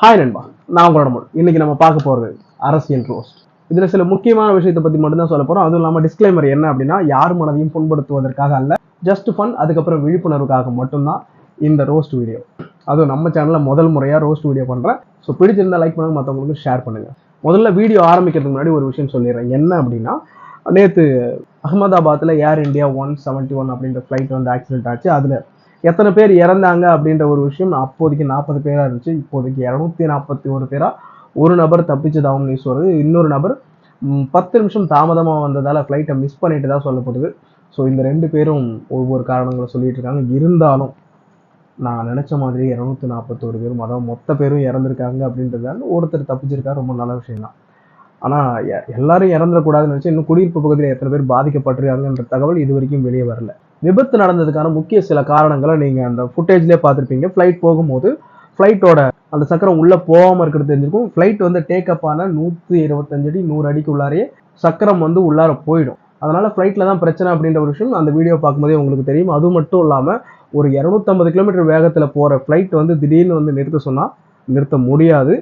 Hi நண்பா. நான் உங்களோட முன் இன்னைக்கு நம்ம பார்க்க போகிறது அரசியல் ரோஸ்ட் இதில் சில முக்கியமான விஷயத்தை பற்றி மட்டும்தான் சொல்ல போகிறோம் அதுவும் இல்லாமல் டிஸ்க்ளைமர் என்ன அப்படின்னா யார் மனதையும் புண்படுத்துவதற்காக அல்ல ஜஸ்ட் ஃபன் அதுக்கப்புறம் விழிப்புணர்வுக்காக மட்டும்தான் இந்த ரோஸ்ட் வீடியோ அதுவும் நம்ம சேனலில் முதல் முறையாக ரோஸ்ட் வீடியோ பண்ணுறேன் ஸோ பிடிச்சிருந்தா லைக் பண்ணுங்க மற்றவங்களுக்கு ஷேர் பண்ணுங்கள் முதல்ல வீடியோ ஆரம்பிக்கிறதுக்கு முன்னாடி ஒரு விஷயம் சொல்லிடுறேன். என்ன அப்படின்னா நேற்று அகமதாபாத்தில் Air India one seventy one அப்படின்ற ஃப்ளைட் வந்து ஆக்சிடென்ட் ஆச்சு. அதில் எத்தனை பேர் இறந்தாங்க அப்படின்ற ஒரு விஷயம் அப்போதைக்கு நாற்பது பேராக இருந்துச்சு. இப்போதைக்கு இரநூத்தி நாற்பத்தி ஒரு பேராக ஒரு நபர் தப்பிச்சதாகவும் நியூஸ் வருது இன்னொரு நபர் பத்து நிமிஷம் தாமதமாக வந்ததால் ஃப்ளைட்டை மிஸ் பண்ணிட்டு தான் சொல்லப்படுது. ஸோ இந்த ரெண்டு பேரும் ஒவ்வொரு காரணங்களை சொல்லிட்டு இருக்காங்க. இருந்தாலும் நான் நினச்ச மாதிரி இரநூத்தி நாற்பத்தோரு பேரும் அதாவது மொத்த பேரும் இறந்துருக்காங்க அப்படின்றதால ஒருத்தர் தப்பிச்சிருக்காரு. ரொம்ப நல்ல விஷயம் தான். ஆனால் எல்லாரும் இறந்துடக்கூடாதுன்னு நினச்சி இன்னும் குடியிருப்பு பகுதியில் எத்தனை பேர் பாதிக்கப்பட்டிருக்காங்கன்ற தகவல் இது வரைக்கும் வெளியே வரல. விபத்து நடந்ததுக்கான முக்கிய சில காரணங்களை நீங்கள் அந்த ஃபுட்டேஜ்லேயே பார்த்துருப்பீங்க. ஃப்ளைட் போகும்போது ஃப்ளைட்டோட அந்த சக்கரம் உள்ளே போகாமல் இருக்கிறது தெரிஞ்சிருக்கும். ஃப்ளைட் வந்து டேக்கப் ஆன நூற்றி இருபத்தஞ்சு அடி நூறு அடிக்கு உள்ளாரே சக்கரம் வந்து உள்ளார போயிடும். அதனால் ஃப்ளைட்டில் தான் பிரச்சனை அப்படின்ற ஒரு விஷயம் அந்த வீடியோ பார்க்கும்போதே உங்களுக்கு தெரியும். அது மட்டும் இல்லாமல் ஒரு இரநூத்தம்பது கிலோமீட்டர் வேகத்தில் போகிற ஃப்ளைட் வந்து திடீர்னு வந்து நிறுத்த சொன்னால் நிறுத்த முடியாது.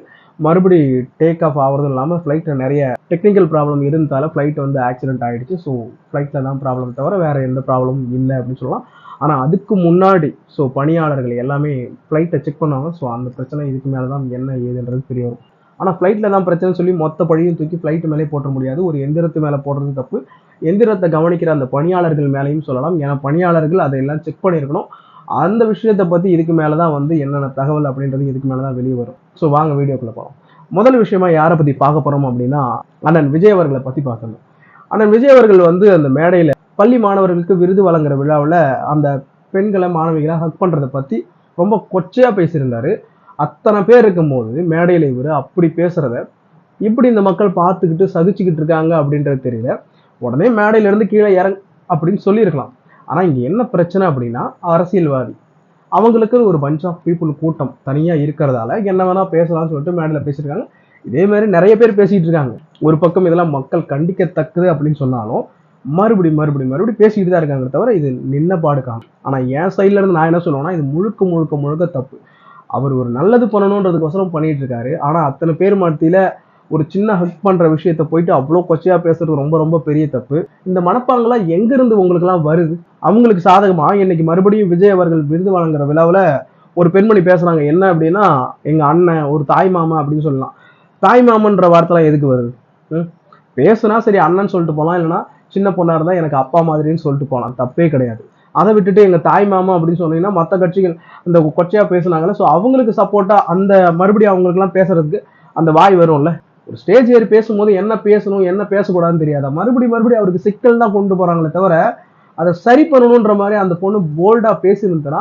மறுபடி டேக் ஆஃப் ஆகிறதும் இல்லாமல் ஃப்ளைட்டில் நிறைய டெக்னிக்கல் ப்ராப்ளம் இருந்தால ஃப்ளைட் வந்து ஆக்சிடென்ட் ஆகிடுச்சு ஸோ ஃப்ளைட்டில் தான் ப்ராப்ளம் தவிர வேறு எந்த ப்ராப்ளமும் இல்லை அப்படின்னு சொல்லலாம். ஆனால் அதுக்கு முன்னாடி ஸோ பணியாளர்கள் எல்லாமே ஃப்ளைட்டை செக் பண்ணுவாங்க. ஸோ அந்த பிரச்சனை இதுக்கு மேலே தான் என்ன ஏதுன்றது தெரிய வரும் ஆனால் ஃப்ளைட்டில் தான் பிரச்சனை சொல்லி மொத்த பழியும் தூக்கி ஃப்ளைட்டு மேலே போட்ட முடியாது. ஒரு எந்திரத்து மேலே போடுறது தப்பு. எந்திரத்தை கவனிக்கிற அந்த பணியாளர்கள் மேலேயும் சொல்லலாம். ஏன்னா பணியாளர்கள் அதையெல்லாம் செக் பண்ணியிருக்கணும். அந்த விஷயத்தை பற்றி இதுக்கு மேலே தான் வந்து என்னென்ன தகவல் அப்படின்றது இதுக்கு மேலே தான் வெளியே வரும். ஸோ வாங்க வீடியோக்குள்ளே போகிறோம் முதல் விஷயமா யாரை பற்றி பார்க்க போகிறோம் அப்படின்னா அண்ணன் விஜய் அவர்களை பற்றி பார்க்கணும். அண்ணன் விஜய் அவர்கள் வந்து அந்த மேடையில் பள்ளி மாணவர்களுக்கு விருது வழங்குற விழாவில் அந்த பெண்களை மாணவிகளை ஹக் பண்ணுறதை பற்றி ரொம்ப கொச்சையாக பேசியிருந்தாரு. அத்தனை பேர் இருக்கும்போது மேடையில் இவர் அப்படி பேசுகிறத இப்படி இந்த மக்கள் பார்த்துக்கிட்டு சகிச்சுக்கிட்டு இருக்காங்க அப்படின்றது தெரியல. உடனே மேடையிலேருந்து கீழே இறங் அப்படின்னு சொல்லியிருக்கலாம். ஆனால் இங்கே என்ன பிரச்சனை அப்படின்னா அரசியல்வாதி. அவங்களுக்கு ஒரு பஞ்ச் ஆஃப் பீப்புள் கூட்டம் தனியாக இருக்கிறதால என்ன வேணால் பேசலாம்னு சொல்லிட்டு மேடையில் பேசியிருக்காங்க. இதே மாதிரி நிறைய பேர் பேசிகிட்டு இருக்காங்க. ஒரு பக்கம் இதெல்லாம் மக்கள் கண்டிக்கத்தக்கது அப்படின்னு சொன்னாலும் மறுபடி மறுபடி மறுபடி பேசிக்கிட்டு தான் இருக்காங்க தவிர இது நின்ன பாடுக்காங்க காணும். ஆனால் என் சைட்ல இருந்து நான் என்ன சொல்லுவேன்னா இது முழுக்க முழுக்க முழுக்க தப்பு. அவர் ஒரு நல்லது பண்ணணுன்றதுக்கோசரம் பண்ணிட்டு இருக்காரு. ஆனால் அத்தனை பேர் மத்தியில் ஒரு சின்ன ஹக் பண்ணுற விஷயத்த போயிட்டு அவ்வளோ கொச்சையாக பேசுறது ரொம்ப ரொம்ப பெரிய தப்பு. இந்த மனப்பாங்கெல்லாம் எங்கேருந்து உங்களுக்குலாம் வருது? அவங்களுக்கு சாதகமாக இன்னைக்கு மறுபடியும் விஜய் அவர்கள் விருது வழங்குற விழாவில் ஒரு பெண்மணி பேசுகிறாங்க என்ன அப்படின்னா எங்கள் அண்ணன் ஒரு தாய் மாமா அப்படின்னு சொல்லலாம். தாய் மாமன்ற வார்த்தைலாம் எதுக்கு வருது? ம்? பேசுனா சரி அண்ணன் சொல்லிட்டு போகலாம் இல்லைன்னா சின்ன பொண்ணாக இருந்தால் எனக்கு அப்பா மாதிரின்னு சொல்லிட்டு போகலாம் தப்பே கிடையாது. அதை விட்டுட்டு எங்கள் தாய் மாமா அப்படின்னு சொன்னீங்கன்னா மற்ற கட்சிகள் இந்த கொச்சையாக பேசுனாங்கல்ல. ஸோ அவங்களுக்கு சப்போர்ட்டாக அந்த மறுபடியும் அவங்களுக்குலாம் பேசுறதுக்கு அந்த வாய் வரும்ல? ஒரு ஸ்டேஜ் ஏறி பேசும்போது என்ன பேசணும் என்ன பேசக்கூடாதுன்னு தெரியாதா? மறுபடியும் மறுபடியும் அவருக்கு சிக்கல் தான் கொண்டு போகிறாங்களே தவிர அதை சரி பண்ணணுன்ற மாதிரி அந்த பொண்ணு போல்டாக பேசியிருந்தா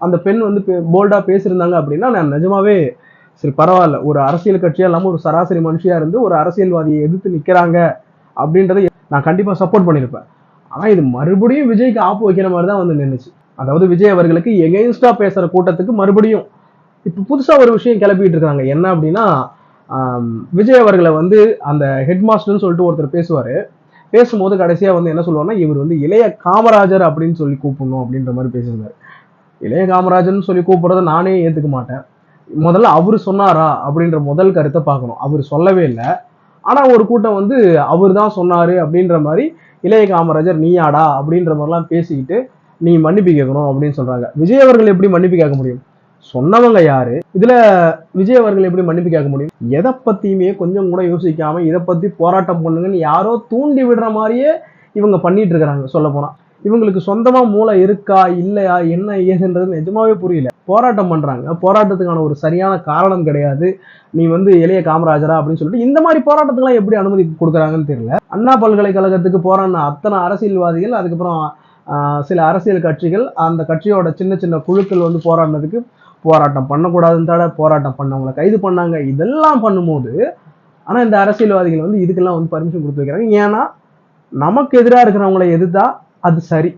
அந்த பெண் வந்து போல்டாக பேசியிருந்தாங்க அப்படின்னா நான் நிஜமாவே சரி பரவாயில்ல. ஒரு அரசியல் கட்சியாக இல்லாமல் ஒரு சராசரி மனுஷியாக இருந்து ஒரு அரசியல்வாதியை எதிர்த்து நிற்கிறாங்க அப்படின்றத நான் கண்டிப்பாக சப்போர்ட் பண்ணியிருப்பேன். ஆனால் இது மறுபடியும் விஜய்க்கு ஆப்பு வைக்கிற மாதிரி தான் வந்து நின்றுச்சு அதாவது விஜய் அவர்களுக்கு எகெயின்ஸ்டாக பேசுகிற கூட்டத்துக்கு மறுபடியும் இப்போ புதுசாக ஒரு விஷயம் கிளப்பிட்டு இருக்காங்க. என்ன அப்படின்னா விஜய் அவர்களை வந்து அந்த ஹெட் மாஸ்டர்னு சொல்லிட்டு ஒருத்தர் பேசுவார். பேசும்போது கடைசியாக வந்து என்ன சொல்லுவார்னா இவர் வந்து இளைய காமராஜர் அப்படின்னு சொல்லி கூப்பிடணும் அப்படின்ற மாதிரி பேசியிருந்தார். இளைய காமராஜர்னு சொல்லி கூப்பிட்றத நானே ஏற்றுக்க மாட்டேன். முதல்ல அவர் சொன்னாரா அப்படின்ற முதல் கருத்தை பார்க்கணும். அவர் சொல்லவே இல்லை. ஆனால் ஒரு கூட்டம் வந்து அவர் தான் சொன்னார் அப்படின்ற மாதிரி இளைய காமராஜர் நீயாடா அப்படின்ற மாதிரிலாம் பேசிக்கிட்டு நீ மன்னிப்பு கேட்கணும் அப்படின்னு சொல்கிறாங்க விஜய் அவர்கள் எப்படி மன்னிப்பு கேட்க முடியும்? சொன்னவங்க யாரு? இதுல விஜய் அவர்கள் எப்படி மன்னிப்பு கேட்க முடியும்? எதை பத்தியுமே கொஞ்சம் கூட யோசிக்காம இதை பத்தி போராட்டம் பண்ணுங்கன்னு யாரோ தூண்டி விடுற மாதிரியே இவங்க பண்ணிட்டு இருக்கிறாங்க சொல்ல போனா. இவங்களுக்கு சொந்தமா மூளை இருக்கா இல்லையா என்ன ஏதுன்றது நிஜமாவே புரியல. போராட்டம் பண்றாங்க. போராட்டத்துக்கான ஒரு சரியான காரணம் கிடையாது. நீ வந்து இளைய காமராஜரா அப்படின்னு சொல்லிட்டு இந்த மாதிரி போராட்டத்துக்குலாம் எப்படி அனுமதி கொடுக்குறாங்கன்னு தெரியல. அண்ணா பல்கலைக்கழகத்துக்கு போறான அத்தனை அரசியல்வாதிகள் அதுக்கப்புறம் சில அரசியல் கட்சிகள் அந்த கட்சியோட சின்ன சின்ன குழுக்கள் வந்து போராடினதுக்கு போராட்டம் பண்ணக்கூடாதுன்னு தட போராட்டம் பண்ணவங்களை கைது பண்ணாங்க. இதெல்லாம் பண்ணும்போது ஆனால் இந்த அரசியல்வாதிகள் வந்து இதுக்கெல்லாம் வந்து பர்மிஷன் கொடுத்து வைக்கிறாங்க. ஏன்னா நமக்கு எதிராக இருக்கிறவங்கள எதிர்த்தா அது சரி.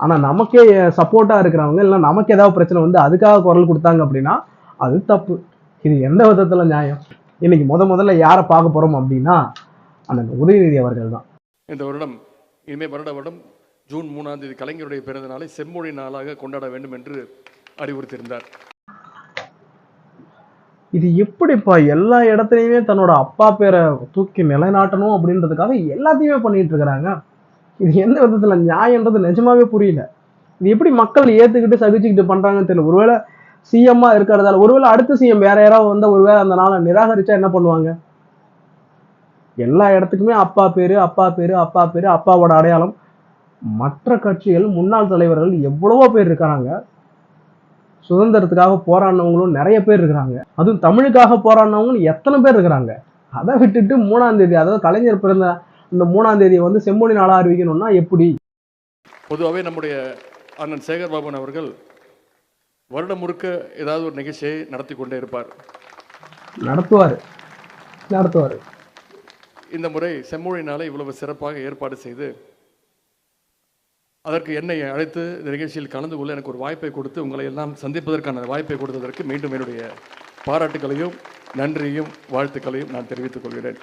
ஆனால் நமக்கே சப்போர்ட்டாக இருக்கிறவங்க இல்லை நமக்கு ஏதாவது பிரச்சனை வந்து அதுக்காக குரல் கொடுத்தாங்க அப்படின்னா அது தப்பு. இது எந்த விதத்தில் நியாயம்? இன்னைக்கு முத முதல்ல யாரை பார்க்க போகிறோம் அப்படின்னா அந்த உதயநிதி அவர்கள் தான். இந்த வருடம் இனிமே வருட வருடம் ஜூன் மூணாம் தேதி கலைஞருடைய பிறந்த நாளை செம்மொழி நாளாக கொண்டாட வேண்டும் என்று அறிவுறுத்தியிருந்தார். இது எப்படிப்பா எல்லா இடத்துலையுமே தன்னோட அப்பா பேரை தூக்கி நிலைநாட்டணும் அப்படின்றதுக்காக எல்லாத்தையுமே பண்ணிட்டு இருக்கிறாங்க? இது எந்த விதத்துல நியாயன்றது நிஜமாவே புரியல. இது எப்படி மக்கள் ஏத்துக்கிட்டு சகிச்சுக்கிட்டு பண்றாங்கன்னு தெரியல. ஒருவேளை சிஎம்மா இருக்கிறதால ஒருவேளை அடுத்த சிஎம் வேற யாராவது வந்தா ஒருவேளை அந்த நாளை நிராகரிச்சா என்ன பண்ணுவாங்க? எல்லா இடத்துக்குமே அப்பா பேரு அப்பா பேரு அப்பா பேரு அப்பாவோட அடையாளம். மற்ற கட்சிகள் முன்னாள் தலைவர்கள் எவ்வளவோ பேர் இருக்கிறாங்க. சுதந்திரத்துக்காக போராடினவங்களும் நிறைய பேர் இருக்கிறாங்க. அதுவும் தமிழுக்காக போராடினவங்களும் எத்தனை பேர் இருக்கிறாங்க? அதை விட்டுட்டு மூணாம் தேதி அதாவது கலைஞர் பிறந்த இந்த மூணாம் தேதியை வந்து செம்மொழி நாளா அறிவிக்கணும்னா எப்படி? பொதுவாகவே நம்முடைய அண்ணன் சேகர் பாபன் அவர்கள் வருடம் முழுக்க ஏதாவது ஒரு நிகழ்ச்சியை நடத்தி கொண்டே இருப்பார். நடத்துவார். நடத்துவார். இந்த முறை செம்மொழினால இவ்வளவு சிறப்பாக ஏற்பாடு செய்து அதற்கு என்னை அழைத்து நிகழ்ச்சியில் கலந்து கொள்ள எனக்கு ஒரு வாய்ப்பை கொடுத்து உங்களை எல்லாம் சந்திப்பதற்கான வாய்ப்பை கொடுத்ததற்கு மீண்டும் என்னுடைய பாராட்டுகளையும் நன்றியையும் வாழ்த்துக்களையும் நான் தெரிவித்துக் கொள்கிறேன்.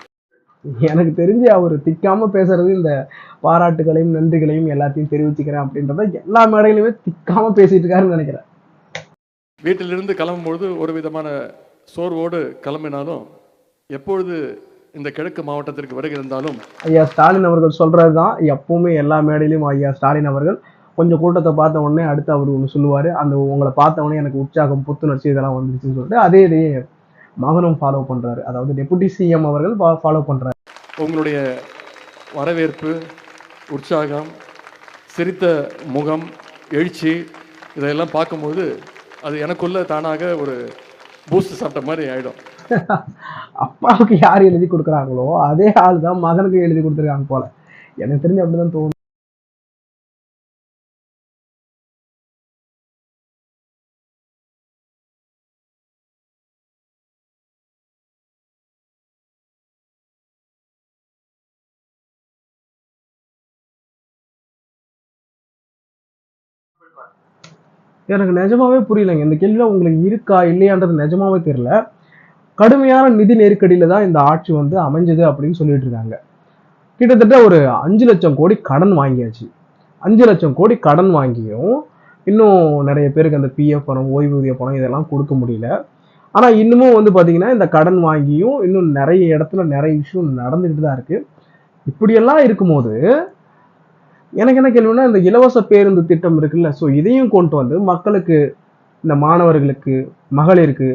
எனக்கு தெரிஞ்சு அவர் திக்காம பேசுறது இந்த பாராட்டுகளையும் நன்றிகளையும் எல்லாத்தையும் தெரிவிச்சுக்கிறேன் அப்படின்றத எல்லா மேடையிலுமே திக்காம பேசிட்டு இருக்காருன்னு நினைக்கிறேன். வீட்டிலிருந்து கிளம்பும்பொழுது ஒரு விதமான சோர்வோடு கிளம்பினாலும் எப்பொழுது இந்த கிழக்கு மாவட்டத்திற்கு வருகை இருந்தாலும் ஐயா ஸ்டாலின் அவர்கள் சொல்றது தான் எப்பவுமே எல்லா மேடையிலும் ஐயா ஸ்டாலின் அவர்கள் கொஞ்சம் கூட்டத்தை பார்த்த உடனே அடுத்து அவர் ஒன்று சொல்லுவார். அந்த உங்களை பார்த்த உடனே எனக்கு உற்சாகம் புத்துணர்ச்சி இதெல்லாம் வந்துருச்சுன்னு சொல்லிட்டு அதே இதையே மகனும் ஃபாலோ பண்றாரு. அதாவது டெபுட்டி சிஎம் அவர்கள் ஃபாலோ பண்றாரு. உங்களுடைய வரவேற்பு உற்சாகம் சிரித்த முகம் எழுச்சி இதையெல்லாம் பார்க்கும்போது அது எனக்குள்ள தானாக ஒரு பூஸ்ட் சாப்பிட்ட மாதிரி ஆயிடும். அப்பாவுக்கு யார் எழுதி கொடுக்குறாங்களோ அதே ஆள் தான் மகனுக்கு எழுதி கொடுத்துருக்காங்க போல. எனக்கு தெரிஞ்சு அப்படிதான் தோணும் எனக்கு நிஜமாவே புரியலைங்க. இந்த கேள்வியில் உங்களுக்கு இருக்கா? இல்லையான்றது நிஜமாவே தெரியல. கடுமையான நிதி நெருக்கடியில தான் இந்த ஆட்சி வந்து அமைஞ்சது அப்படின்னு சொல்லிட்டு இருக்காங்க. கிட்டத்தட்ட ஒரு அஞ்சு லட்சம் கோடி கடன் வாங்கியாச்சு. அஞ்சு லட்சம் கோடி கடன் வாங்கியும் இன்னும் நிறைய பேருக்கு அந்த பிஎஃப் பணம் ஓய்வூதிய பணம் இதெல்லாம் கொடுக்க முடியல. ஆனால் இன்னமும் வந்து பார்த்திங்கன்னா இந்த கடன் வாங்கியும் இன்னும் நிறைய இடத்துல நிறைய இஷ்யூ நடந்துக்கிட்டு தான் இருக்குது இப்படியெல்லாம் இருக்கும்போது எனக்கு என்ன கேள்வின்னா இந்த இலவச பேருந்து திட்டம் இருக்குல்ல ஸோ இதையும் கொண்டு வந்து மக்களுக்கு இந்த மாணவர்களுக்கு மகளிருக்கு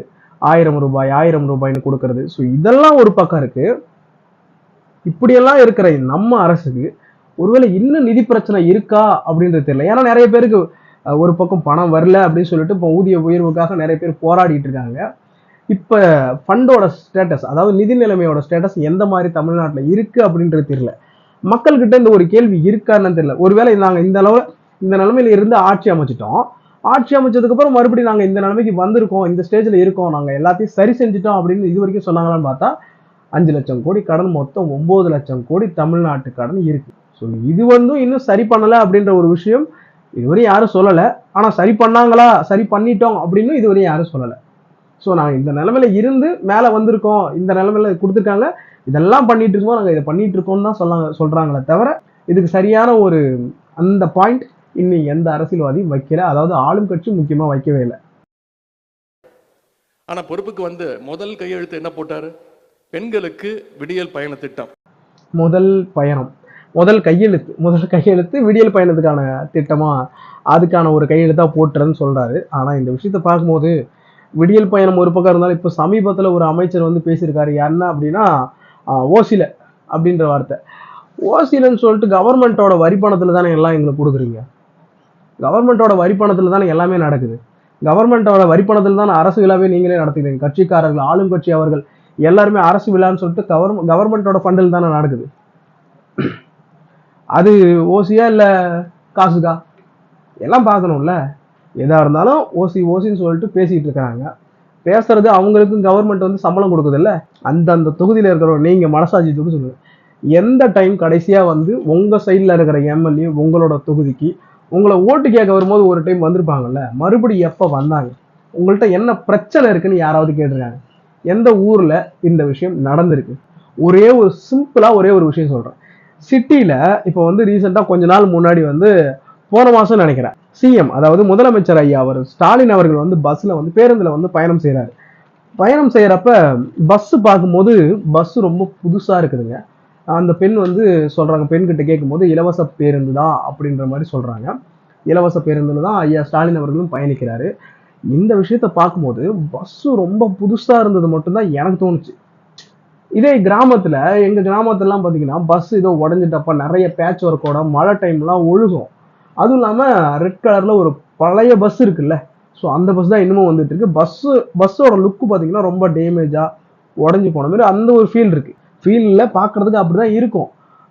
ஆயிரம் ரூபாய் ஆயிரம் ரூபாய்னு கொடுக்கறது. ஸோ இதெல்லாம் ஒரு பக்கம் இருக்கு. இப்படியெல்லாம் இருக்கிற நம்ம அரசுக்கு ஒருவேளை இன்னும் நிதி பிரச்சனை இருக்கா அப்படின்றது தெரியல. ஏன்னா நிறைய பேருக்கு ஒரு பக்கம் பணம் வரல அப்படின்னு சொல்லிட்டு இப்போ ஊதிய உயர்வுக்காக நிறைய பேர் போராடிட்டு இருக்காங்க. இப்போ ஃபண்டோட ஸ்டேட்டஸ் அதாவது நிதி நிலைமையோட ஸ்டேட்டஸ் எந்த மாதிரி தமிழ்நாட்டில் இருக்கு அப்படின்றது தெரியல. மக்கள்கிட்ட இந்த ஒரு கேள்வி இருக்கான்னு தெரியல. ஒருவேளை நாங்கள் இந்த அளவில் இந்த நிலைமையில இருந்து ஆட்சி அமைச்சிட்டோம். ஆட்சி அமைச்சதுக்கு அப்புறம் மறுபடியும் நாங்கள் இந்த நிலைமைக்கு வந்திருக்கோம் இந்த ஸ்டேஜில் இருக்கோம் நாங்கள் எல்லாத்தையும் சரி செஞ்சுட்டோம் அப்படின்னு இது வரைக்கும் சொன்னாங்களான்னு பார்த்தா அஞ்சு லட்சம் கோடி கடன் மொத்தம் ஒன்பது லட்சம் கோடி தமிழ்நாட்டு கடன் இருக்கு. ஸோ இது வந்து இன்னும் சரி பண்ணலை அப்படின்ற ஒரு விஷயம் இதுவரையும் யாரும் சொல்லலை. ஆனால் சரி பண்ணாங்களா? சரி பண்ணிட்டோம் அப்படின்னு இதுவரையும் யாரும் சொல்லலை. ஸோ நாங்கள் இந்த நிலமையில இருந்து மேலே வந்திருக்கோம். இந்த நிலமையில கொடுத்துருக்காங்க. இதெல்லாம் பண்ணிட்டு இருக்கோம். நாங்கள் இதை பண்ணிட்டு இருக்கோம்னு தான் சொல்லாங்க சொல்றாங்களே தவிர இதுக்கு சரியான ஒரு அந்த பாயிண்ட் இன்னும் எந்த அரசியல்வாதியும் வைக்கல. அதாவது ஆளும் கட்சி முக்கியமாக வைக்கவே இல்லை. ஆனா பொறுப்புக்கு வந்து முதல் கையெழுத்து என்ன போட்டாரு? பெண்களுக்கு விடியல் பயண திட்டம். முதல் பயணம். முதல் கையெழுத்து. முதல் கையெழுத்து விடியல் பயணத்துக்கான திட்டமா அதுக்கான ஒரு கையெழுத்தா போட்டுறேன்னு சொல்றாரு. ஆனா இந்த விஷயத்தை பார்க்கும்போது விடியல் பயணம் ஒரு பக்கம் இருந்தாலும் இப்போ சமீபத்தில் ஒரு அமைச்சர் வந்து பேசியிருக்காரு. என்ன அப்படின்னா ஓசில அப்படின்ற வார்த்தை. ஓசிலன்னு சொல்லிட்டு கவர்மெண்ட்டோட வரிப்பணத்தில் தானே எல்லாம் எங்களுக்கு கொடுக்குறீங்க? கவர்மெண்ட்டோட வரிப்பணத்தில் தானே எல்லாமே நடக்குது. கவர்மெண்ட்டோட வரிப்பணத்தில் தான் அரசு விழாவே நீங்களே நடத்துகிறீங்க. கட்சிக்காரர்கள் ஆளும் கட்சி அவர்கள் எல்லாருமே அரசு விழான்னு சொல்லிட்டு கவர் கவர்மெண்ட்டோட ஃபண்டில் தானே நடக்குது. அது ஓசியா இல்லை காசுக்கா? எல்லாம் பார்க்கணும்ல. எதாக இருந்தாலும் ஓசி ஓசின்னு சொல்லிட்டு பேசிகிட்டு இருக்கிறாங்க. பேசுறது அவங்களுக்கும் கவர்மெண்ட் வந்து சம்பளம் கொடுக்குதுல்ல. அந்தந்த தொகுதியில் இருக்கிறவங்க நீங்கள் மனசாட்சி தொகுதி சொல்லுங்கள் எந்த டைம் கடைசியாக வந்து உங்கள் சைடில் இருக்கிற எம்எல்ஏ உங்களோட தொகுதிக்கு உங்களை ஓட்டு கேட்க வரும்போது ஒரு டைம் வந்திருப்பாங்கல்ல மறுபடியும் எப்போ வந்தாங்க? உங்கள்கிட்ட என்ன பிரச்சனை இருக்குன்னு யாராவது கேட்டிருக்காங்க? எந்த ஊரில் இந்த விஷயம் நடந்திருக்கு? ஒரே ஒரு சிம்பிளாக ஒரே ஒரு விஷயம் சொல்கிறேன் சிட்டியில் இப்போ வந்து ரீசெண்டாக கொஞ்ச நாள் முன்னாடி வந்து போன மாதம் நினைக்கிறேன். சிஎம் அதாவது முதலமைச்சர் ஐயா அவர் ஸ்டாலின் அவர்கள் வந்து பஸ்ஸில் வந்து பேருந்தில் வந்து பயணம் செய்கிறாரு பயணம் செய்கிறப்ப பஸ்ஸு பார்க்கும்போது பஸ்ஸு ரொம்ப புதுசாக இருக்குதுங்க. அந்த பெண் வந்து சொல்கிறாங்க பெண்கிட்ட கேட்கும்போது இலவச பேருந்து தான் அப்படின்ற மாதிரி சொல்கிறாங்க இலவச பேருந்தில் தான் ஐயா ஸ்டாலின் அவர்களும் பயணிக்கிறாரு. இந்த விஷயத்த பார்க்கும்போது பஸ்ஸு ரொம்ப புதுசாக இருந்தது மட்டும்தான் எனக்கு தோணுச்சு. இதே கிராமத்தில் எங்கள் கிராமத்துலலாம் பார்த்தீங்கன்னா பஸ் ஏதோ உடஞ்சிட்டப்ப நிறைய பேட்ச் ஒர்க்கோட மழை டைம்லாம் ஒழுகும். அதுவும் இல்லாமல் ரெட் கலரில் ஒரு பழைய பஸ் இருக்குல்ல. ஸோ அந்த பஸ் தான் இன்னமும் வந்துட்டு இருக்கு. பஸ்ஸு பஸ்ஸோட லுக்கு பார்த்தீங்கன்னா ரொம்ப டேமேஜாக உடஞ்சி போன மாதிரி அந்த ஒரு ஃபீல் இருக்குது ஃபீல்ல பார்க்கறதுக்கு அப்படிதான் இருக்கும்.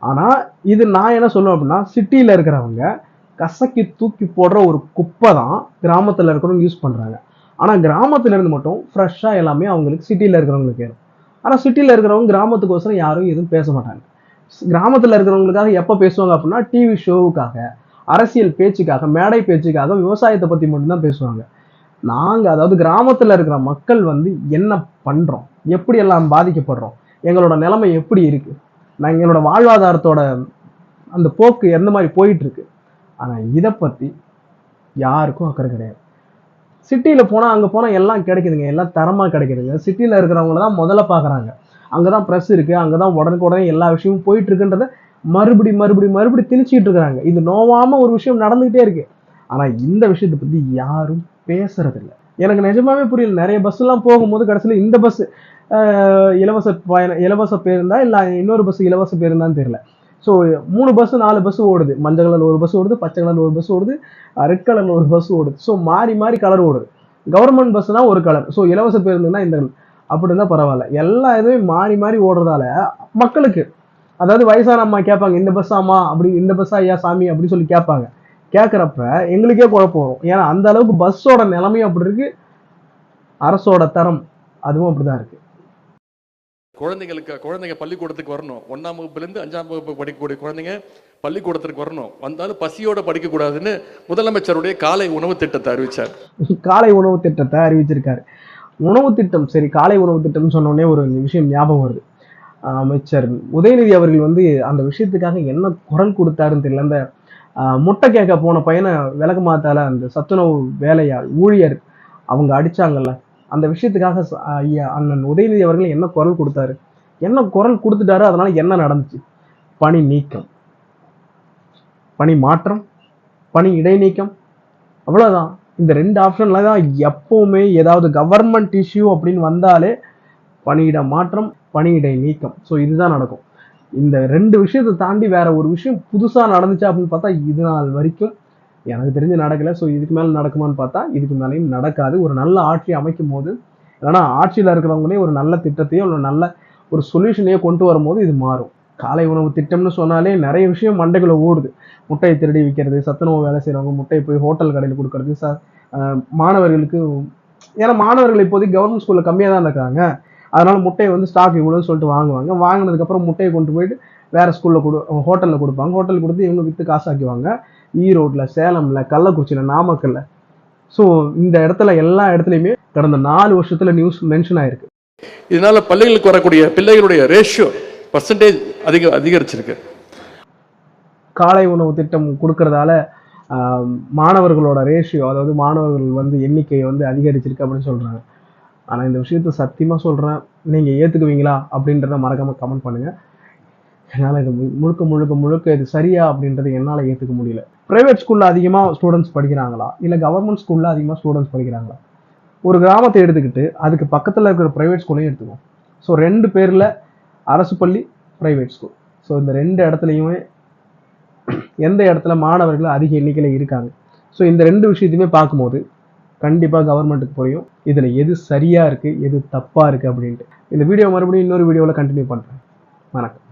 ஆனால் இது நான் என்ன சொல்லுவேன் அப்படின்னா சிட்டியில் இருக்கிறவங்க கசக்கி தூக்கி போடுற ஒரு குப்பை தான் கிராமத்தில் இருக்கிறவங்க யூஸ் பண்ணுறாங்க ஆனால் கிராமத்துலேருந்து மட்டும் ஃப்ரெஷ்ஷாக எல்லாமே அவங்களுக்கு சிட்டியில் இருக்கிறவங்களுக்கு ஏறும். ஆனால் சிட்டியில் இருக்கிறவங்க கிராமத்துக்கோசரம் யாரும் எதுவும் பேச மாட்டாங்க. கிராமத்தில் இருக்கிறவங்களுக்காக எப்போ பேசுவாங்க அப்படின்னா டிவி ஷோவுக்காக அரசியல் பேச்சுக்காக மேடை பேச்சுக்காக விவசாயத்தை பற்றி மட்டும்தான் பேசுவாங்க. நாங்கள் அதாவது கிராமத்தில் இருக்கிற மக்கள் வந்து என்ன பண்ணுறோம் எப்படி எல்லாம் பாதிக்கப்படுறோம்? எங்களோட நிலைமை எப்படி இருக்கு? நான் எங்களோட வாழ்வாதாரத்தோட அந்த போக்கு எந்த மாதிரி போயிட்டு இருக்கு இதை பற்றி யாருக்கும் அக்கறை கிடையாது. சிட்டியில் போனால் அங்கே போனால் எல்லாம் கிடைக்குதுங்க. எல்லாம் தரமாக கிடைக்குதுங்க. சிட்டியில் இருக்கிறவங்கள தான் முதல்ல பார்க்குறாங்க அங்கே தான் ப்ரெஸ் தான் உடனுக்கு உடனுக்குடனே எல்லா விஷயமும் போயிட்டு இருக்குன்றத மறுபடி மறுபடி மறுபடி திணிச்சிட்டு இருக்கிறாங்க இது நோவாமல் ஒரு விஷயம் நடந்துகிட்டே இருக்கு. ஆனால் இந்த விஷயத்தை பற்றி யாரும் பேசுறதில்ல. எனக்கு நிஜமாவே புரியல. நிறைய பஸ் போகும்போது கடைசியில் இந்த பஸ் இலவச பயணம் இலவச பேருந்தா இல்லை இன்னொரு பஸ் இலவச பேருந்தான்னு தெரியல. ஸோ மூணு பஸ் நாலு பஸ் ஓடுது. மஞ்சள் கலர் ஒரு பஸ் ஓடுது பச்சை கலர் ஒரு பஸ் ஓடுது ரெட் கலரில் ஒரு பஸ் ஓடுது. ஸோ மாறி மாறி கலர் ஓடுது. கவர்மெண்ட் பஸ்னா ஒரு கலர் ஸோ இலவச பேருந்துன்னா இந்த கலர் அப்படி இருந்தால் பரவாயில்ல. எல்லா இதுவும் மாறி மாறி ஓடுறதால மக்களுக்கு அதாவது வயசான அம்மா கேட்பாங்க இந்த பஸ் ஆமா அப்படி இந்த பஸ் ஐயா சாமி அப்படின்னு சொல்லி கேட்பாங்க. கேட்குறப்ப எங்களுக்கே குழப்பம் வரும். ஏன்னா அந்த அளவுக்கு பஸ்ஸோட நிலைமையும் அப்படி இருக்கு. அரசோட தரம் அதுவும் அப்படிதான் இருக்கு. குழந்தைங்களுக்கு குழந்தைங்க பள்ளிக்கூடத்துக்கு வரணும். ஒன்றாம் வகுப்புலேருந்து அஞ்சாம் வகுப்பு படிக்கக்கூடிய குழந்தைங்க பள்ளிக்கூடத்திற்கு வரணும். வந்தாலும் பசியோட படிக்கக்கூடாதுன்னு முதலமைச்சருடைய காலை உணவு திட்டத்தை அறிவிச்சார். காலை உணவு திட்டத்தை அறிவிச்சிருக்காரு. உணவு திட்டம் சரி காலை உணவு திட்டம்னு சொன்னோடனே ஒரு விஷயம் ஞாபகம் வருது. அமைச்சர் உதயநிதி அவர்கள் வந்து அந்த விஷயத்துக்காக என்ன குரல் கொடுத்தாருன்னு தெரியல. அந்த முட்டை கேட்க போன பையனை விளக்கு மாத்தால அந்த சத்துணவு வேலையாள் ஊழியர் அவங்க அடிச்சாங்கல்ல. அந்த விஷயத்துக்காக அண்ணன் உதயநிதி அவர்கள் என்ன குரல் கொடுத்தாரு? என்ன குரல் கொடுத்துட்டாரு? அதனால என்ன நடந்துச்சு? பணி நீக்கம். பணி மாற்றம். பணி இடைநீக்கம். அவ்வளோதான் இந்த ரெண்டு ஆப்ஷன்ல தான் எப்பவுமே ஏதாவது கவர்மெண்ட் இஷ்யூ அப்படின்னு வந்தாலே பணியிட மாற்றம் பணியிடை நீக்கம். ஸோ இதுதான் நடக்கும். இந்த ரெண்டு விஷயத்தை தாண்டி வேற ஒரு விஷயம் புதுசாக நடந்துச்சு அப்படின்னு பார்த்தா இது நாள் வரைக்கும் எனக்கு தெரிஞ்சு நடக்கல. ஸோ இதுக்கு மேலே நடக்குமான்னு பார்த்தா இதுக்கு மேலேயும் நடக்காது. ஒரு நல்ல ஆட்சி அமைக்கும் போது ஏன்னா ஆட்சியில் இருக்கிறவங்களே ஒரு நல்ல திட்டத்தையோ ஒரு நல்ல ஒரு சொல்யூஷனையோ கொண்டு வரும்போது இது மாறும். காலை உணவு திட்டம்னு சொன்னாலே நிறைய விஷயம் மண்டைக்குள்ளே ஓடுது. முட்டையை திருடி விற்கிறது சத்துணவு வேலை செய்கிறவங்க முட்டையை போய் ஹோட்டல் கடையில் கொடுக்கறது ச மாணவர்களுக்கு ஏன்னா மாணவர்கள் இப்போதைக்கு கவர்மெண்ட் ஸ்கூலில் கம்மியாக தான் இருக்காங்க. அதனால் முட்டையை வந்து ஸ்டாக் இவ்வளோன்னு சொல்லிட்டு வாங்குவாங்க. வாங்கினதுக்கப்புறம் முட்டையை கொண்டு போயிட்டு வேறு ஸ்கூலில் கொடு ஹோட்டலில் கொடுப்பாங்க. ஹோட்டல் கொடுத்து இவங்க விற்று காசாக்குவாங்க ஈரோட்டில் சேலம்ல கள்ளக்குறிச்சியில் நாமக்கல்ல. ஸோ இந்த இடத்துல எல்லா இடத்துலையுமே கடந்த நாலு வருஷத்துல நியூஸ் மென்ஷன் ஆயிருக்கு. இதனால பள்ளிகளுக்கு வரக்கூடிய பிள்ளைகளுடைய ரேஷியோ பர்சன்டேஜ் அதிக அதிகரிச்சிருக்கு. காலை உணவு திட்டம் கொடுக்கறதால மாணவர்களோட ரேஷியோ அதாவது மாணவர்கள் வந்து எண்ணிக்கை வந்து அதிகரிச்சிருக்கு அப்படின்னு சொல்றாங்க. ஆனா இந்த விஷயத்த சத்தியமா சொல்றேன். நீங்க ஏத்துக்குவீங்களா அப்படின்றத மறக்காம கமெண்ட் பண்ணுங்க. என்னால் இது மு- முழுக்க முழுக்க முழுக்க இது சரியா அப்படின்றது என்னால் ஏற்றுக்க முடியல. ப்ரைவேட் ஸ்கூலில் அதிகமாக ஸ்டூடெண்ட்ஸ் படிக்கிறாங்களா? இல்லை கவர்மெண்ட் ஸ்கூல்ல அதிகமாக ஸ்டூடெண்ட்ஸ் படிக்கிறாங்களா? ஒரு கிராமத்தை எடுத்துக்கிட்டு அதுக்கு பக்கத்தில் இருக்கிற ப்ரைவேட் ஸ்கூலையும் எடுத்துக்குவோம். ஸோ ரெண்டு பேரில் அரசு பள்ளி ப்ரைவேட் ஸ்கூல் ஸோ இந்த ரெண்டு இடத்துலையுமே எந்த இடத்துல மாணவர்கள் அதிக எண்ணிக்கையில் இருக்காங்க? ஸோ இந்த ரெண்டு விஷயத்தையுமே பார்க்கும்போது கண்டிப்பாக கவர்மெண்ட்டுக்கு புரியும். இதில் எது சரியாக இருக்குது எது தப்பாக இருக்குது அப்படின்ட்டு. இந்த வீடியோ மறுபடியும் இன்னொரு வீடியோவில் கண்டினியூ பண்ணுறேன் வணக்கம்.